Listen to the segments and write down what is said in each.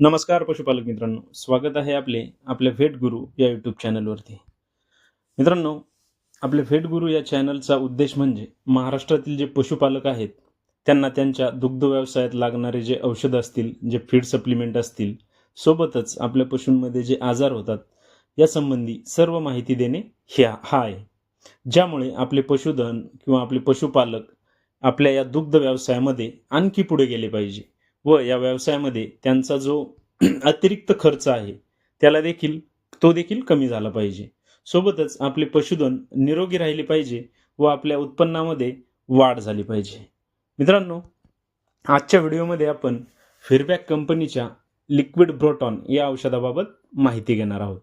नमस्कार पशुपालक मित्रांनो स्वागत आहे आपले आपल्या व्हेट गुरु या यूट्यूब चॅनलवरती मित्रांनो आपले व्हेट गुरु या चॅनलचा उद्देश म्हणजे महाराष्ट्रातील जे पशुपालक आहेत त्यांना त्यांच्या दुग्ध व्यवसायात लागणारे जे औषधं असतील जे फीड सप्लिमेंट असतील सोबतच आपल्या पशूंमध्ये जे आजार होतात यासंबंधी सर्व माहिती देणे ह्या हा आहे. ज्यामुळे आपले पशुधन किंवा आपले पशुपालक आपल्या या दुग्ध व्यवसायामध्ये आणखी पुढे गेले पाहिजे. व या व्यवसायामध्ये त्यांचा जो अतिरिक्त खर्च आहे त्याला देखील तो देखील कमी झाला पाहिजे. सोबतच आपले पशुधन निरोगी राहिले पाहिजे व आपल्या उत्पन्नामध्ये वाढ झाली पाहिजे. मित्रांनो आजच्या व्हिडिओमध्ये आपण फिरबॅक कंपनीच्या लिक्विड ब्रोटॉन या औषधाबाबत माहिती घेणार आहोत.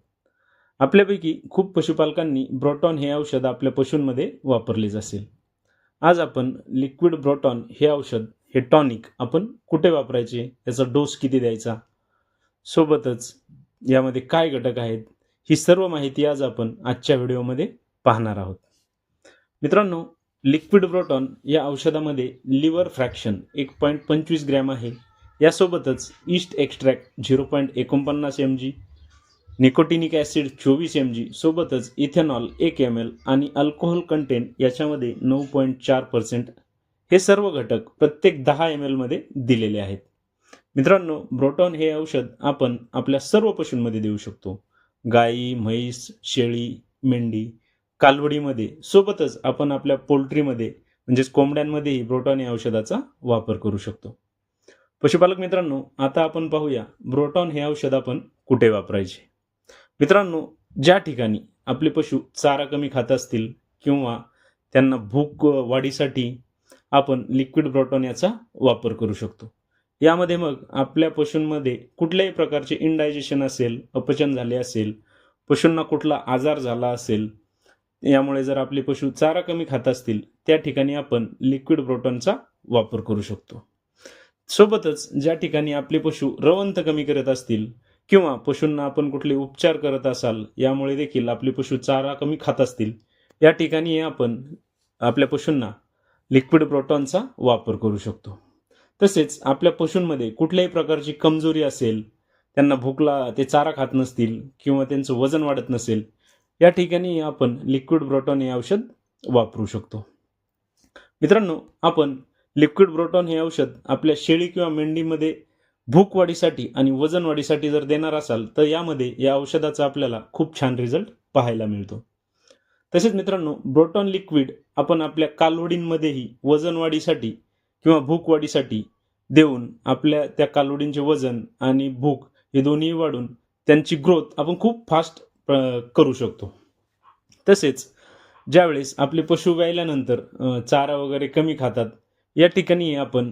आपल्यापैकी खूप पशुपालकांनी ब्रोटॉन हे औषध आपल्या पशूंमध्ये वापरलेच असेल. आज आपण लिक्विड ब्रोटॉन हे औषध हे टॉनिक आपण कुठे वापरायचे? याचा डोस किती द्यायचा? सोबतच यामध्ये काय घटक आहेत? ही सर्व माहिती आज आपण आजच्या व्हिडिओमध्ये पाहणार आहोत. मित्रांनो लिक्विड प्रोटॉन या औषधामध्ये लिव्हर फ्रॅक्शन एक पॉईंट पंचवीस ग्रॅम आहे. यासोबतच ईस्ट एक्स्ट्रॅक्ट झिरो पॉईंट एकोणपन्नास एम जी निकोटिनिक ॲसिड चोवीस एम जी सोबतच इथेनॉल एक एम एल आणि अल्कोहोल कंटेंट याच्यामध्ये नऊ पॉईंट चार पर्सेंट हे सर्व घटक प्रत्येक दहा एम एलमध्ये दिलेले आहेत. मित्रांनो ब्रोटॉन हे औषध आपण आपल्या सर्व पशूंमध्ये देऊ शकतो. गाई म्हैस शेळी मेंढी कालवडीमध्ये सोबतच आपण आपल्या पोल्ट्रीमध्ये म्हणजेच कोंबड्यांमध्येही ब्रोटॉन या औषधाचा वापर करू शकतो. पशुपालक मित्रांनो आता आपण पाहूया ब्रोटॉन हे औषध आपण कुठे वापरायचे? मित्रांनो ज्या ठिकाणी आपले पशु चारा कमी खात असतील किंवा त्यांना भूक वाढीसाठी आपण लिक्विड प्रोटॉन याचा वापर करू शकतो. यामध्ये मग आपल्या पशूंमध्ये कुठल्याही प्रकारचे इनडायजेशन असेल अपचन झाले असेल पशूंना कुठला आजार झाला असेल यामुळे जर आपले पशु चारा कमी खात असतील त्या ठिकाणी आपण लिक्विड प्रोटॉनचा वापर करू शकतो. सोबतच ज्या ठिकाणी आपले पशु रवंत कमी करत असतील किंवा पशूंना आपण कुठले उपचार करत असाल यामुळे देखील आपले पशु चारा कमी खात असतील या ठिकाणी आपण आपल्या पशूंना लिक्विड प्रोटॉनचा वापर करू शकतो. तसेच आपल्या पशूंमध्ये कुठल्याही प्रकारची कमजोरी असेल त्यांना भूकला ते चारा खात नसतील किंवा त्यांचं वजन वाढत नसेल या ठिकाणी आपण लिक्विड प्रोटॉन हे औषध वापरू शकतो. मित्रांनो आपण लिक्विड प्रोटॉन हे औषध आपल्या शेळी किंवा मेंढीमध्ये भूक वाढीसाठी आणि वजन वाढीसाठी जर देणार असाल तर यामध्ये या औषधाचा आपल्याला खूप छान रिझल्ट पाहायला मिळतो. तसेच मित्रांनो ब्रोटॉन लिक्विड आपण आपल्या कालवडींमध्येही वजन वाढीसाठी किंवा भूक वाढीसाठी देऊन आपल्या त्या कालवडींचे वजन आणि भूक हे दोन्ही वाढून त्यांची ग्रोथ आपण खूप फास्ट करू शकतो. तसेच ज्यावेळेस आपले पशु व्यायल्यानंतर चारा वगैरे कमी खातात या ठिकाणी आपण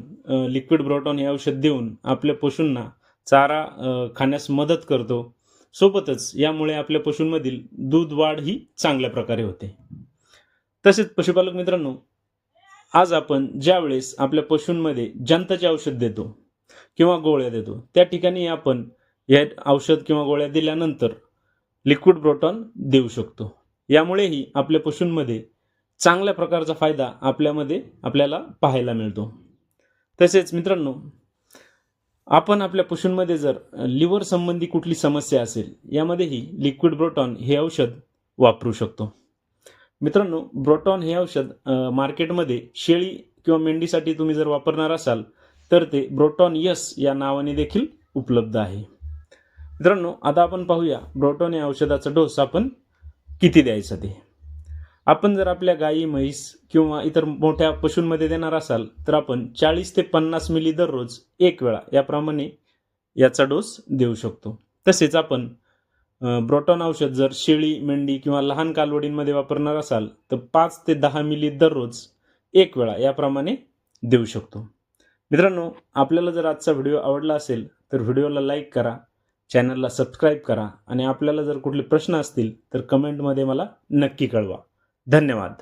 लिक्विड ब्रोटॉन हे औषध देऊन आपल्या पशूंना चारा खाण्यास मदत करतो. सोबतच यामुळे आपल्या पशूंमधील दूध वाढ ही चांगल्या प्रकारे होते. तसेच पशुपालक मित्रांनो आज आपण ज्यावेळेस आपल्या पशूंमध्ये जंताचे औषध देतो किंवा गोळ्या देतो त्या ठिकाणी आपण या औषध किंवा गोळ्या दिल्यानंतर लिक्विड ब्रोटॉन देऊ शकतो. यामुळेही आपल्या पशूंमध्ये चांगल्या प्रकारचा फायदा आपल्यामध्ये आपल्याला पाहायला मिळतो. तसेच मित्रांनो आपण आपल्या पशूंमध्ये जर लिव्हर संबंधी कुठली समस्या असेल यामध्येही लिक्विड ब्रोटॉन हे औषध वापरू शकतो. मित्रांनो ब्रोटॉन हे औषध मार्केटमध्ये शेळी किंवा मेंढीसाठी तुम्ही जर वापरणार असाल तर ते ब्रोटॉन यस या नावाने देखील उपलब्ध आहे. मित्रांनो आता आपण पाहूया ब्रोटॉन या औषधाचा डोस आपण किती द्यायचा ते. आपण जर आपल्या गाई म्हैस किंवा इतर मोठ्या पशूंमध्ये देणार असाल तर आपण चाळीस ते पन्नास मिली दररोज एक वेळा याप्रमाणे याचा डोस देऊ शकतो. तसेच आपण ब्रोटॉन औषध जर शेळी मेंढी किंवा लहान कालवडींमध्ये वापरणार असाल तर पाच ते दहा मिली दररोज एक वेळा याप्रमाणे देऊ शकतो. मित्रांनो आपल्याला जर आजचा व्हिडिओ आवडला असेल तर व्हिडिओला लाईक करा चॅनलला सबस्क्राईब करा आणि आपल्याला जर कुठले प्रश्न असतील तर कमेंटमध्ये मला नक्की कळवा. धन्यवाद.